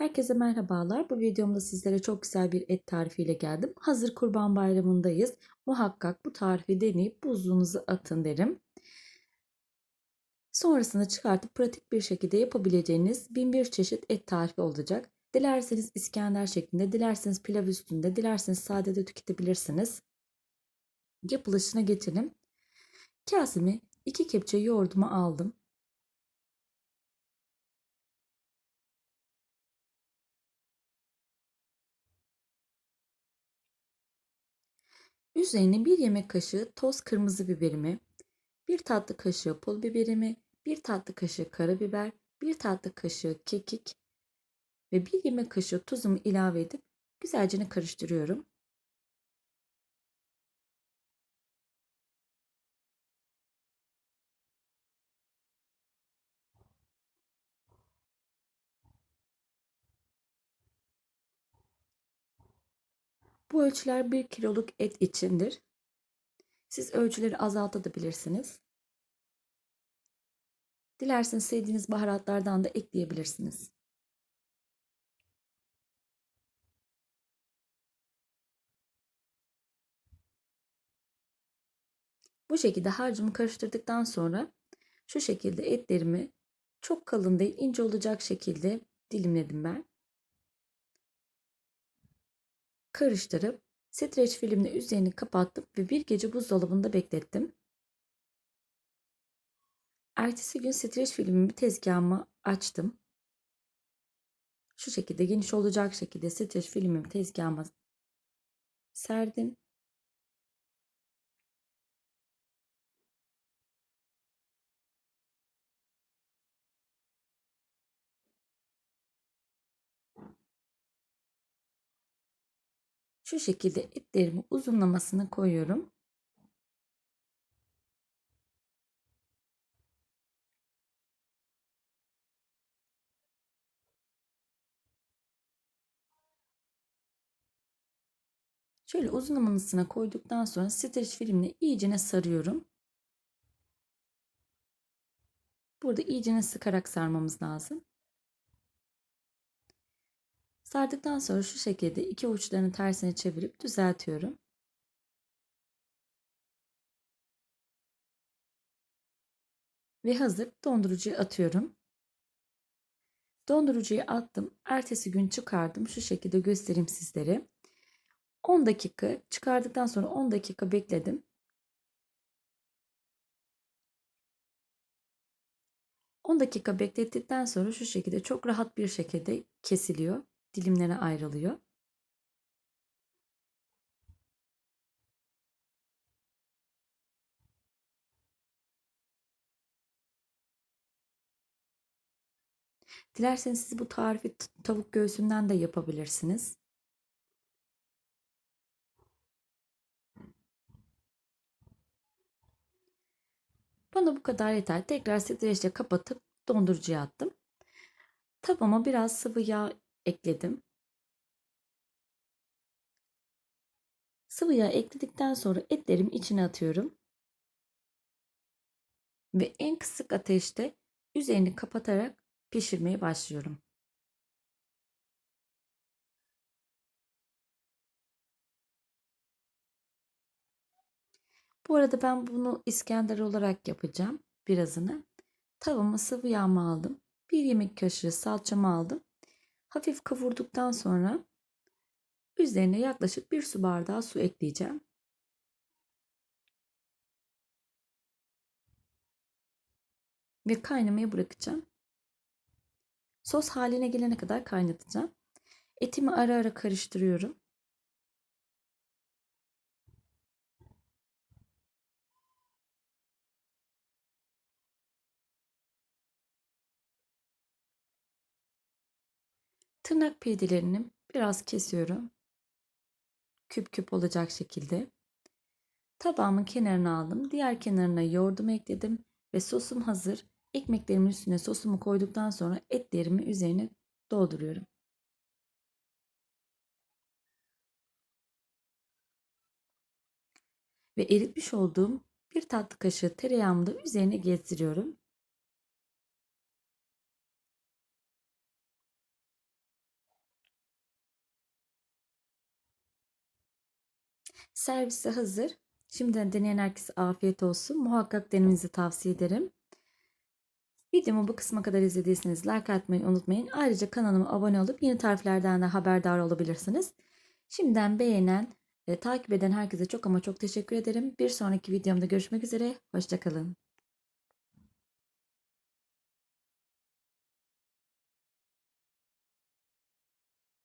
Herkese merhabalar. Bu videomda sizlere çok güzel bir et tarifiyle geldim. Hazır Kurban Bayramı'ndayız. Muhakkak bu tarifi deneyip buzluğunuzu atın derim. Sonrasında çıkartıp pratik bir şekilde yapabileceğiniz bin bir çeşit et tarifi olacak. Dilerseniz İskender şeklinde, dilerseniz pilav üstünde, dilerseniz sade de tüketebilirsiniz. Yapılışına geçelim. Kasemi iki kepçe yoğurdumu aldım. Üzerine bir yemek kaşığı toz kırmızı biberimi, bir tatlı kaşığı pul biberimi, bir tatlı kaşığı karabiber, bir tatlı kaşığı kekik ve bir yemek kaşığı tuzumu ilave edip güzelce karıştırıyorum. Bu ölçüler 1 kiloluk et içindir. Siz ölçüleri azaltabilirsiniz. Dilerseniz sevdiğiniz baharatlardan da ekleyebilirsiniz. Bu şekilde harcımı karıştırdıktan sonra şu şekilde etlerimi çok kalın değil ince olacak şekilde dilimledim ben. Karıştırıp streç filmle üzerini kapattım ve bir gece buzdolabında beklettim. Ertesi gün streç filmimi tezgahıma açtım. Şu şekilde geniş olacak şekilde streç filmimi tezgahıma serdim. Şu şekilde etlerimi uzunlamasını koyuyorum. Şöyle uzunlamasına koyduktan sonra streç filmle iyicene sarıyorum. Burada iyicene sıkarak sarmamız lazım. Sardıktan sonra şu şekilde iki uçlarını tersine çevirip düzeltiyorum. Ve hazır dondurucuya atıyorum. Dondurucuya attım. Ertesi gün çıkardım. Şu şekilde göstereyim sizlere. 10 dakika çıkardıktan sonra 10 dakika bekledim. 10 dakika beklettikten sonra şu şekilde çok rahat bir şekilde kesiliyor. Dilimlere ayrılıyor. Dilerseniz siz bu tarifi tavuk göğsünden de yapabilirsiniz. Bana bu kadar yeter. Tekrar streçle kapatıp dondurucuya attım. Tavama biraz sıvı yağ ekledim. Sıvı yağ ekledikten sonra etlerimi içine atıyorum. Ve en kısık ateşte üzerini kapatarak pişirmeye başlıyorum. Bu arada ben bunu İskender olarak yapacağım birazını. Tavama sıvı yağımı aldım. Bir yemek kaşığı salçamı aldım. Hafif kavurduktan sonra üzerine yaklaşık bir su bardağı su ekleyeceğim. Ve kaynamaya bırakacağım. Sos haline gelene kadar kaynatacağım. Etimi ara ara karıştırıyorum. Tırnak pidelerini biraz kesiyorum. Küp küp olacak şekilde. Tabağımın kenarına aldım. Diğer kenarına yoğurdumu ekledim ve sosum hazır. Ekmeklerimin üstüne sosumu koyduktan sonra etlerimi üzerine dolduruyorum. Ve eritmiş olduğum bir tatlı kaşığı tereyağımı da üzerine gezdiriyorum. Servise hazır. Şimdiden deneyen herkese afiyet olsun. Muhakkak denemenizi tavsiye ederim. Videomu bu kısma kadar izlediyseniz like atmayı unutmayın. Ayrıca kanalıma abone olup yeni tariflerden de haberdar olabilirsiniz. Şimdiden beğenen, ve takip eden herkese çok ama çok teşekkür ederim. Bir sonraki videomda görüşmek üzere. Hoşçakalın.